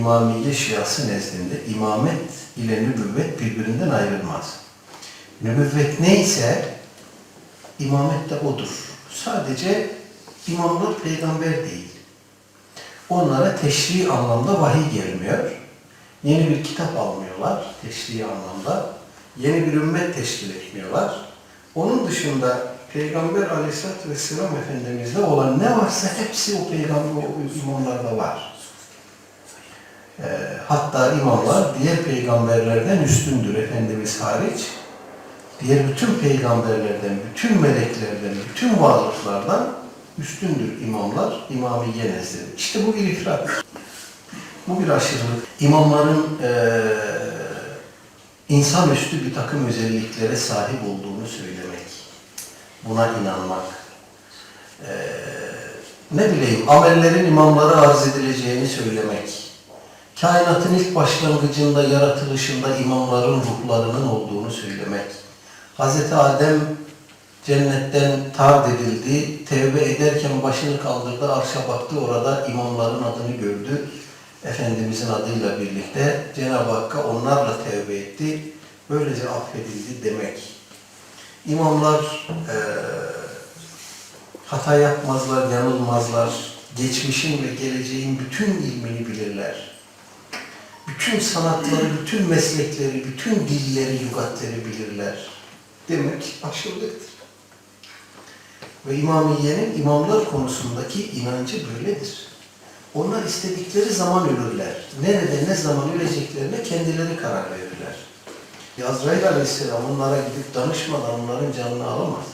İmamiye Şiası nezdinde imamet ile nübüvvet birbirinden ayrılmaz. Nübüvvet neyse imamet de odur. Sadece imamlar peygamber değil. Onlara teşri anlamda vahiy gelmiyor. Yeni bir kitap almıyorlar teşri anlamda. Yeni bir ümmet teşkil etmiyorlar. Onun dışında Peygamber Aleyhisselatü Vesselam Efendimiz'de olan ne varsa hepsi o peygamber o imamlarda var. Ee, hatta imamlar diğer peygamberlerden üstündür Efendimiz hariç. Diğer bütün peygamberlerden, bütün meleklerden, bütün varlıklardan üstündür imamlar, imamiye nezdinde. İşte bu bir ifrat. Bu bir aşırılık. İmamların eee insanüstü bir takım özelliklere sahip olduğunu söylemek, buna inanmak, eee, ne bileyim amellerin imamlara arz edileceğini söylemek, kainatın ilk başlangıcında, yaratılışında imamların ruhlarının olduğunu söylemek, Hz. Adem cennetten tard edildi, tevbe ederken başını kaldırdı, arşa baktı, orada imamların adını gördü. Efendimizin adıyla birlikte Cenab-ı Hakk'a onlarla tevbe etti. Böylece affedildi demek. İmamlar eee, hata yapmazlar, yanılmazlar. Geçmişin ve geleceğin bütün ilmini bilirler. Bütün sanatları, bütün meslekleri, bütün dilleri, lügatleri bilirler. Demek aşırılıktır. Ve İmamiye'nin imamlar konusundaki inancı böyledir. Onlar istedikleri zaman ölürler. Nerede, ne zaman öleceklerine kendileri karar verirler. Azrail Aleyhisselam onlara gidip danışmadan onların canını alamaz.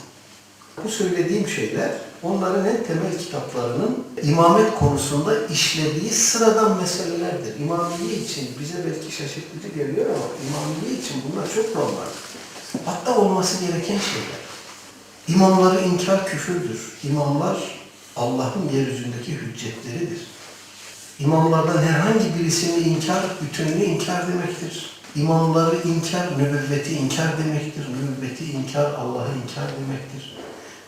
Bu söylediğim şeyler onların en temel kitaplarının imamet konusunda işlediği sıradan meselelerdir. İmamiye için bize belki şaşırtıcı geliyor ama imamiye için bunlar çok normal. Hatta olması gereken şeyler. İmamları inkar küfürdür. İmamlar Allah'ın yeryüzündeki hüccetleridir. İmamlardan herhangi birisini inkar, bütününü inkar demektir. İmamları inkar, nübüvveti inkar demektir. Nübüvveti inkar, Allah'ı inkar demektir.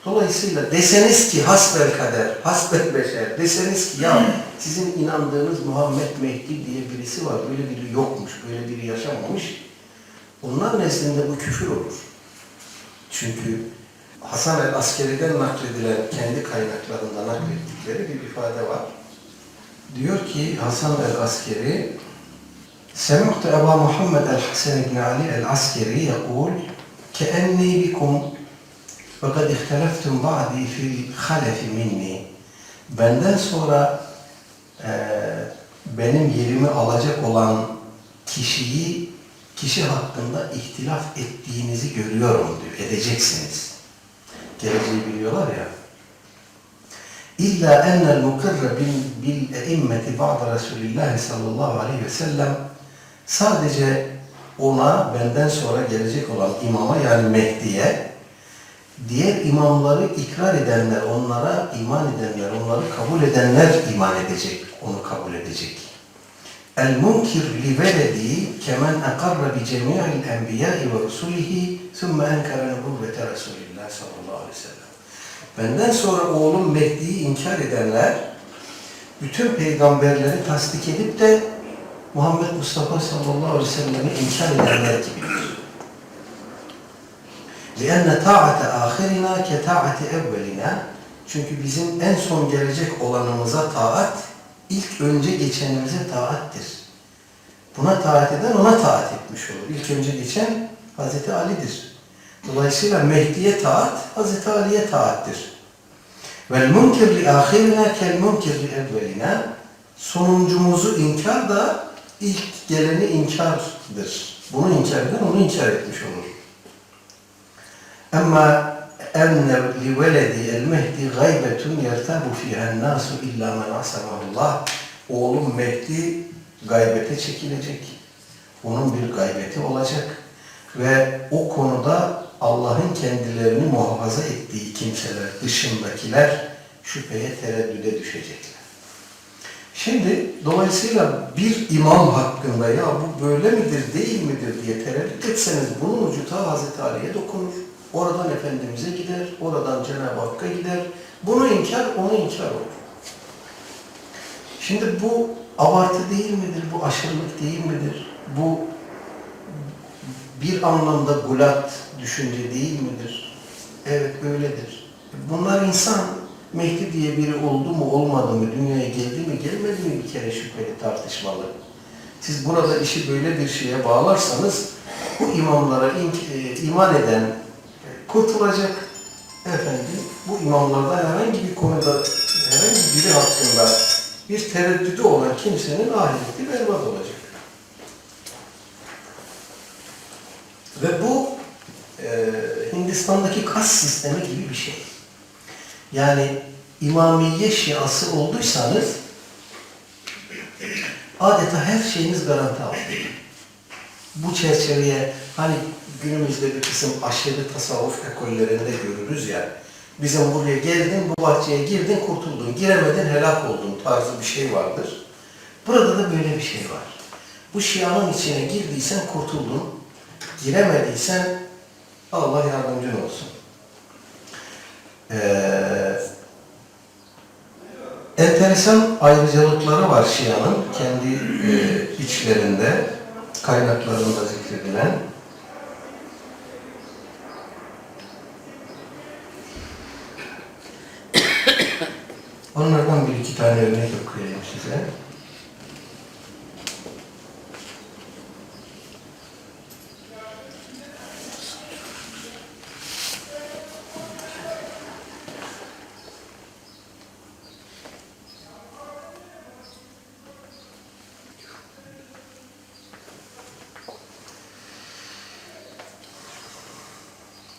Dolayısıyla deseniz ki hasbel kader, hasbel beşer, deseniz ki ya sizin inandığınız Muhammed Mehdi diye birisi var, böyle biri yokmuş, böyle biri yaşamamış. Onlar nezdinde bu küfür olur. Çünkü Hasan el Askeri'den nakledilen kendi kaynaklarında naklettikleri bir ifade var. Diyor ki Hasan el Askeri سمعت أبا محمد الحسن بن علي العسكري يقول كأني بكم fakat ihteleftum ba'di fil halefi minni. Benden sonra e, benim yerimi alacak olan kişiyi kişi hakkında ihtilaf ettiğinizi görüyorum diyor. Edeceksiniz. Geleceği biliyorlar ya. İlla ennel mukirre bil, bil eimmeti ba'da Resulillah sallallahu aleyhi ve sellem sadece ona benden sonra gelecek olan imama yani Mehdi'ye diğer imamları ikrar edenler, onlara iman edenler, onları kabul edenler iman edecek, onu kabul edecek. El munkir li veledi kemen akarra bi cemi'il enbiya'i ve rusulihi thumme enkara nububbete Resulillah sallallahu aleyhi ve sellem. Benden sonra oğlum Mehdi'yi inkar edenler bütün peygamberleri tasdik edip de Muhammed Mustafa sallallahu aleyhi ve sellem'i inkar edenler gibidir. لِأَنَّ تَاعَةَ آخِرِنَا كَتَاعَةِ اَوَّلِنَا Çünkü bizim en son gelecek olanımıza taat, ilk önce geçenimize taattir. Buna taat eden ona taat etmiş olur. İlk önce geçen Hazreti Ali'dir. Dolayısıyla Mehdi'ye taat, Hazreti Ali'ye taattir. Vel munkir li ahirina kel munkir li evvelina sonuncumuzu inkar da ilk geleni inkardır. Bunu inkar eden onu inkar etmiş olur. Ama enne li veledi el mehdi gaybetun yertabu fiha nasu illa men asamahullah. Oğlum Mehdi gaybete çekilecek. Onun bir gaybeti olacak. Ve o konuda Allah'ın kendilerini muhafaza ettiği kimseler dışındakiler şüpheye tereddüde düşecekler. Şimdi dolayısıyla bir imam hakkında ya bu böyle midir değil midir diye tereddüt etseniz bunun ucu ta Hazreti Ali'ye dokunur. Oradan Efendimiz'e gider, oradan Cenab-ı Hakk'a gider. Bunu inkar, onu inkar olur. Şimdi bu abartı değil midir, bu aşırılık değil midir? Bu bir anlamda gulat düşünce değil midir? Evet böyledir. Bunlar insan. Mehdi diye biri oldu mu olmadı mı, dünyaya geldi mi gelmedi mi bir kere şüpheli tartışmalı. Siz burada işi böyle bir şeye bağlarsanız bu imamlara e, iman eden kurtulacak. Efendim bu imamlardan herhangi bir konuda herhangi biri hakkında bir tereddüdü olan kimsenin ahireti berbat olacak. Ve bu e, Hindistan'daki kas sistemi gibi bir şey. Yani İmamiye Şiası olduysanız adeta her şeyiniz garanti altında. Bu çerçeveye hani günümüzde bir kısım aşırı tasavvuf ekollerinde görürüz ya. Bizim buraya geldin, bu bahçeye girdin, kurtuldun. Giremedin, helak oldun tarzı bir şey vardır. Burada da böyle bir şey var. Bu şianın içine girdiysen kurtuldun. Giremediysen Allah yardımcın olsun. Ee, enteresan ayrıcalıkları var Şia'nın kendi e, içlerinde, kaynaklarında zikredilen. Onlardan bir iki tane örnek okuyayım size.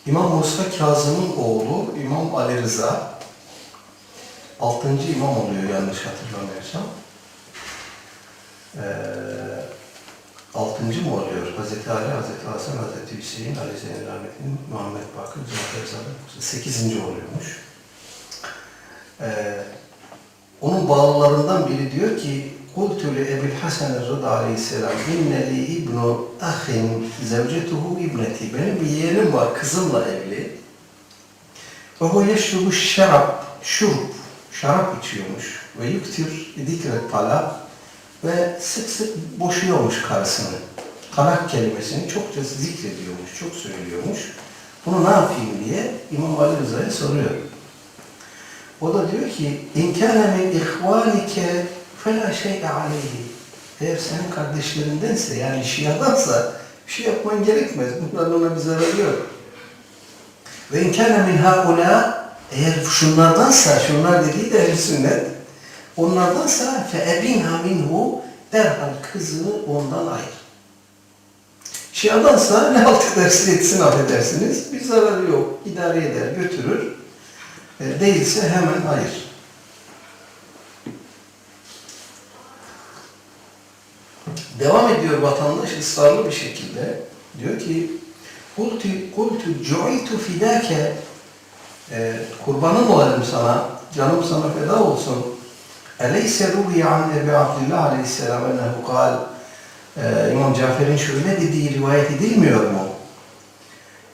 İmam Musa Kazım'ın oğlu İmam Ali Rıza, altıncı imam oluyor yanlış hatırlamıyorsam. Ee, altıncı mı oluyor? Hazreti Ali, Hazreti Hasan, Hazreti Hüseyin, Ali Zeynelabedin, Muhammed Bakır, Cafer Sadık, sekizinci oluyormuş. Ee, onun bağlılarından biri diyor ki قُلْتُ لِأَبِي الْحَسَنِ الرَّضَى aleyhisselam اِنَّ لِي اِبْنُ اَخٍ زَوْجَتُهُ ibneti Benim bir yeğenim var, kızımla evli. Ve o yeşrubu şarap, şurup, şarap içiyormuş. Ve yuktir dikret talab ve sık sık boşuyormuş karısını. Talak kelimesini çokça zikrediyormuş, çok söylüyormuş. Bunu ne yapayım diye İmam Ali Rıza'ya soruyor. O da diyor ki اِنْ كَانَ مِنْ اِخْوَانِكَ فَلَا شَيْءَ عَلَيْهِ Eğer senin kardeşlerindense yani Şiadansa bir şey yapman gerekmez. Bunların ona bir zararı yok. Ve in kana min haula eğer şunlardansa, şunlar dediği de ehl sünnet, onlardansa fe ebinha minhu derhal kızını ondan ayır. Şiadansa ne halt edersin etsin affedersiniz. Bir zararı yok. İdare eder, götürür. E, değilse hemen ayır. Devam ediyor vatandaş ısrarlı bir şekilde. Diyor ki cu'itu fidâke e, kurbanım olayım sana, canım sana feda olsun. Eleyse ruhiye an Ebi Abdillah aleyhisselam ennehu kal e, İmam Cafer'in şöyle dediği rivayet edilmiyor mu?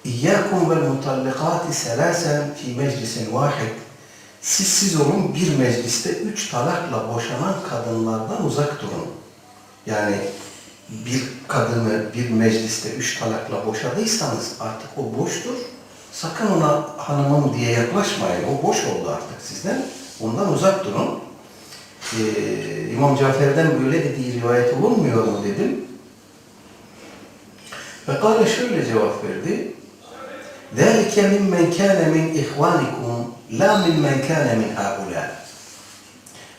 İyyâkum vel mutallikâti selâsen fi meclisin vahid. Siz siz olun bir mecliste üç talakla boşanan kadınlardan uzak durun. Yani bir kadını bir mecliste üç talakla boşadıysanız artık o boştur. Sakın ona hanımım diye yaklaşmayın. O boş oldu artık sizden. Ondan uzak durun. Ee, İmam Cafer'den böyle dediği rivayet olunmuyor mu dedim. Ve kâle şöyle cevap verdi. ذَٰلِكَ مِمَّنْ كَانَ مِنْ اِخْوَانِكُمْ لَا مِمَّنْ كَانَ مِنْ هَؤُلَاءِ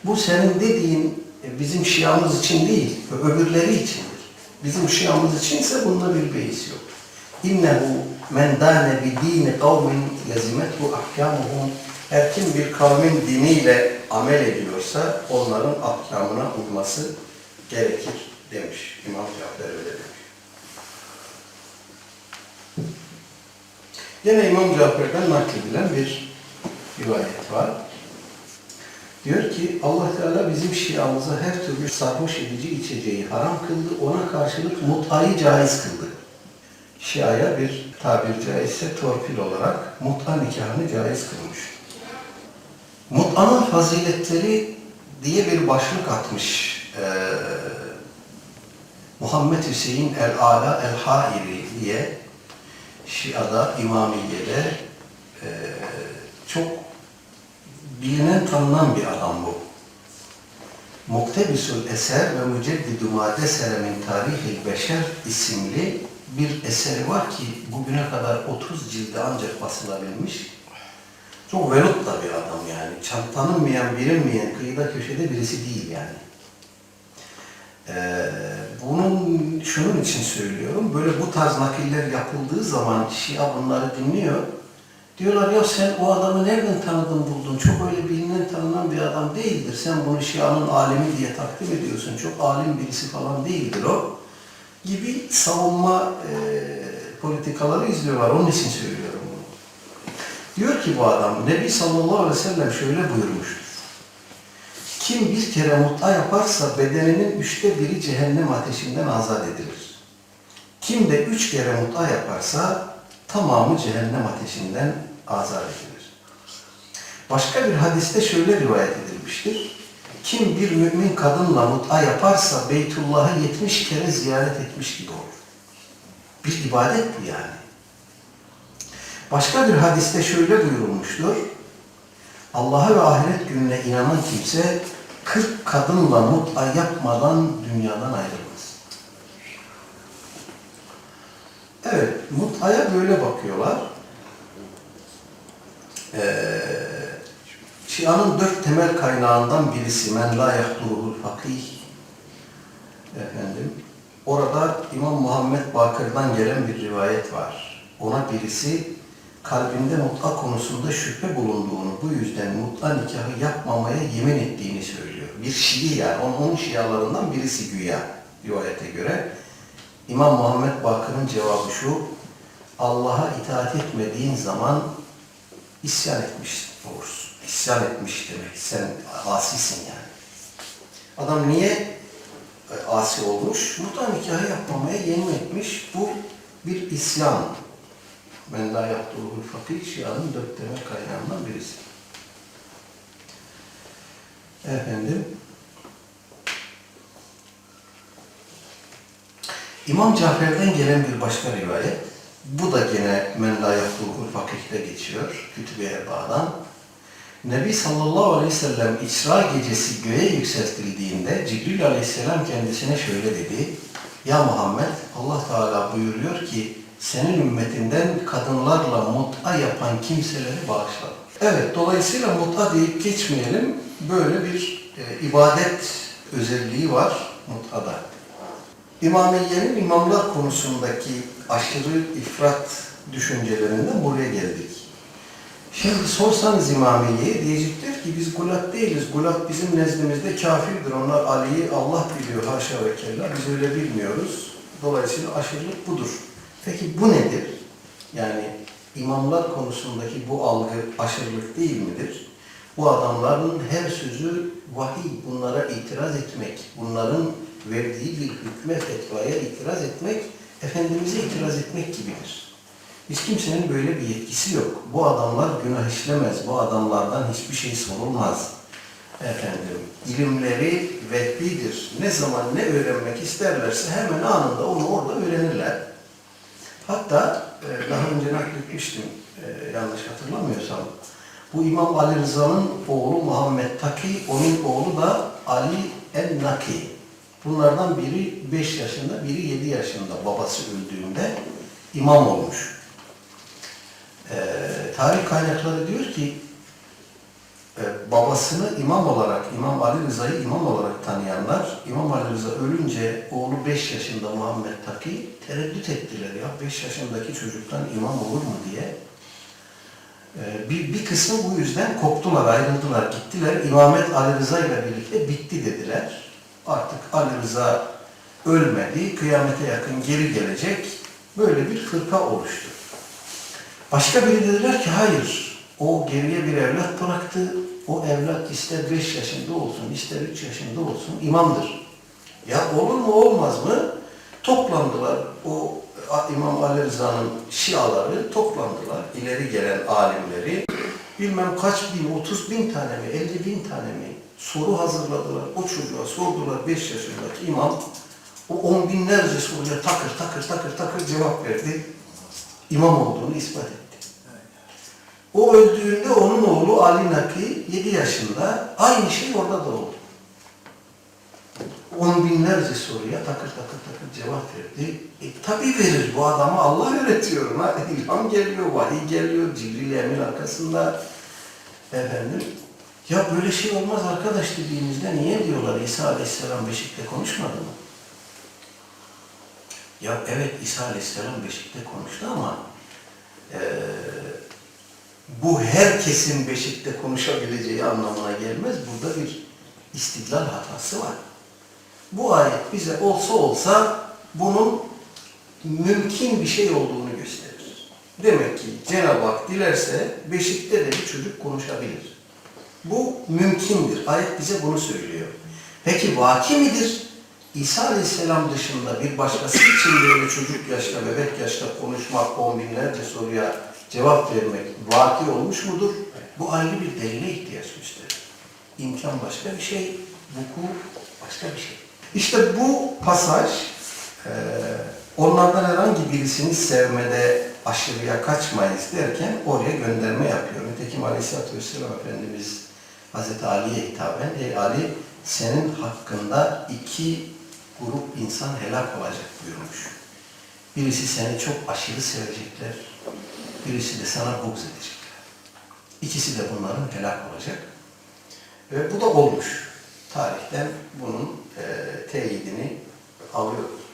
Bu senin dediğin e, bizim şiamız için değil, öbürleri içindir. Bizim şiamız içinse bunda bir beis yok. İnnehu men dâne bi dîni kavmin lezimethu ahkâmuhum her kim bir kavmin diniyle amel ediyorsa onların ahkamına uyması gerekir demiş. İmam Cafer öyle demiş. Yine İmam Cafer'den nakledilen bir rivayet var. Diyor ki Allah Teala bizim şiamıza her türlü sarhoş edici içeceği haram kıldı. Ona karşılık mutayı caiz kıldı. Şiaya bir tabir caizse torpil olarak mut'a nikahını caiz kılmış. Mut'anın faziletleri diye bir başlık atmış eee Muhammed Hüseyin el-Ala el-Hairi diye Şia'da, İmamiye'de eee, çok bilinen tanınan bir adam bu. Muktebisül Eser ve Müceddidü Madesere min Tarihil Beşer isimli bir eseri var ki bugüne kadar 30 cilde ancak basılabilmiş. Çok velut da bir adam yani. Tanınmayan, bilinmeyen, kıyıda köşede birisi değil yani. Ee, bunun şunun için söylüyorum. Böyle bu tarz nakiller yapıldığı zaman Şia bunları dinliyor. Diyorlar ya sen o adamı nereden tanıdın buldun? Çok öyle bilinen tanınan bir adam değildir. Sen bunu Şia'nın alemi diye takdim ediyorsun. Çok alim birisi falan değildir o. Gibi savunma e, politikaları izliyorlar. Onun için söylüyorum bunu. Diyor ki bu adam, Nebi sallallahu aleyhi ve sellem şöyle buyurmuştur. Kim bir kere mut'a yaparsa bedeninin üçte biri cehennem ateşinden azat edilir. Kim de üç kere mut'a yaparsa tamamı cehennem ateşinden azat edilir. Başka bir hadiste şöyle rivayet edilmiştir. Kim bir mümin kadınla mut'a yaparsa Beytullah'ı 70 kere ziyaret etmiş gibi olur. Bir ibadet bu yani. Başka bir hadiste şöyle buyurulmuştur. Allah'a ve ahiret gününe inanan kimse 40 kadınla mut'a yapmadan dünyadan ayrılmaz. Evet, mut'aya böyle bakıyorlar. Ee, Şia'nın dört temel kaynağından birisi men la yahduruhul fakih efendim. Orada İmam Muhammed Bakır'dan gelen bir rivayet var. Ona birisi kalbinde mut'a konusunda şüphe bulunduğunu, bu yüzden mut'a nikahı yapmamaya yemin ettiğini söylüyor. Bir Şii yani, onun, onun Şialarından birisi güya rivayete göre. İmam Muhammed Bakır'ın cevabı şu, Allah'a itaat etmediğin zaman isyan etmiş olursun. İsyan etmiş demek, sen asisin yani. Adam niye e, asi olmuş? Mut'a nikahı yapmamaya yemin etmiş. Bu bir isyan. Men la yaptuğul fakir Şia'nın dört temel kaynağından birisi. Efendim. İmam Cafer'den gelen bir başka rivayet. Bu da gene Men la yaptuğul fakihte geçiyor. Kütüb-i Erba'dan. Nebi sallallahu aleyhi ve sellem İsra gecesi göğe yükseltildiğinde Cibril aleyhisselam kendisine şöyle dedi. Ya Muhammed Allah Teala buyuruyor ki senin ümmetinden kadınlarla mut'a yapan kimseleri bağışla. Evet, dolayısıyla mut'a deyip geçmeyelim. Böyle bir e, ibadet özelliği var mut'ada. İmamiye'nin imamlar konusundaki aşırı ifrat düşüncelerinden buraya geldik. Şimdi sorsanız İmamiye'ye diyecekler ki biz gulat değiliz. Gulat bizim nezdimizde kafirdir. Onlar Ali'yi Allah biliyor haşa ve kella. Biz öyle bilmiyoruz. Dolayısıyla aşırılık budur. Peki bu nedir? Yani imamlar konusundaki bu algı aşırılık değil midir? Bu adamların her sözü vahiy, bunlara itiraz etmek, bunların verdiği bir hükme, fetvaya itiraz etmek, Efendimiz'e itiraz etmek gibidir. Hiç kimsenin böyle bir yetkisi yok. Bu adamlar günah işlemez, bu adamlardan hiçbir şey sorulmaz. Efendim, ilimleri vedbidir. Ne zaman ne öğrenmek isterlerse hemen anında onu orada öğrenirler. Hatta e, daha önce nakletmiştim e, yanlış hatırlamıyorsam. Bu İmam Ali Rıza'nın oğlu Muhammed Taki, onun oğlu da Ali el-Naki. Bunlardan biri 5 yaşında, biri 7 yaşında babası öldüğünde imam olmuş. E, tarih kaynakları diyor ki e, babasını imam olarak, İmam Ali Rıza'yı imam olarak tanıyanlar, İmam Ali Rıza ölünce oğlu 5 yaşında Muhammed Taki tereddüt ettiler ya 5 yaşındaki çocuktan imam olur mu diye. E, bir, bir kısmı bu yüzden koptular, ayrıldılar, gittiler. İmamet Ali Rıza ile birlikte bitti dediler. Artık Ali Rıza ölmedi, kıyamete yakın geri gelecek. Böyle bir fırka oluştu. Başka biri dediler ki hayır, o geriye bir evlat bıraktı. O evlat ister 5 yaşında olsun, ister 3 yaşında olsun imamdır. Ya olur mu olmaz mı? Toplandılar. O İmam Ali Rıza'nın şiaları toplandılar. ileri gelen alimleri. Bilmem kaç bin, 30 bin tane mi, 50 bin tane mi soru hazırladılar. O çocuğa sordular 5 yaşındaki imam. O on binlerce soruya takır takır takır takır cevap verdi. İmam olduğunu ispat etti. O öldüğünde onun oğlu Ali Naki 7 yaşında aynı şey orada da oldu. On binlerce soruya takır takır takır cevap verdi. E, tabii verir bu adama Allah öğretiyor. Ha? İlham geliyor, vahiy geliyor, Cibril Emin arkasında. Efendim, ya böyle şey olmaz arkadaş dediğimizde niye diyorlar İsa Aleyhisselam Beşik'te konuşmadı mı? Ya evet İsa Aleyhisselam Beşik'te konuştu ama eee, bu herkesin Beşik'te konuşabileceği anlamına gelmez. Burada bir istidlal hatası var. Bu ayet bize olsa olsa bunun mümkün bir şey olduğunu gösterir. Demek ki Cenab-ı Hak dilerse Beşik'te de bir çocuk konuşabilir. Bu mümkündür. Ayet bize bunu söylüyor. Peki vaki midir? İsa Aleyhisselam dışında bir başkası için böyle çocuk yaşta, bebek yaşta konuşmak, on binlerce soruya cevap vermek vaki olmuş mudur? Bu ayrı bir delile ihtiyaç gösterir. İmkan başka bir şey, vuku başka bir şey. İşte bu pasaj eee, onlardan herhangi birisini sevmede aşırıya kaçmayız derken oraya gönderme yapıyor. Nitekim Aleyhisselatü Vesselam Efendimiz Hazreti Ali'ye hitaben Ey Ali senin hakkında iki grup insan helak olacak buyurmuş. Birisi seni çok aşırı sevecekler, birisi de sana buğz edecekler. İkisi de bunların helak olacak. Ve bu da olmuş. Tarihten bunun e, teyidini alıyoruz.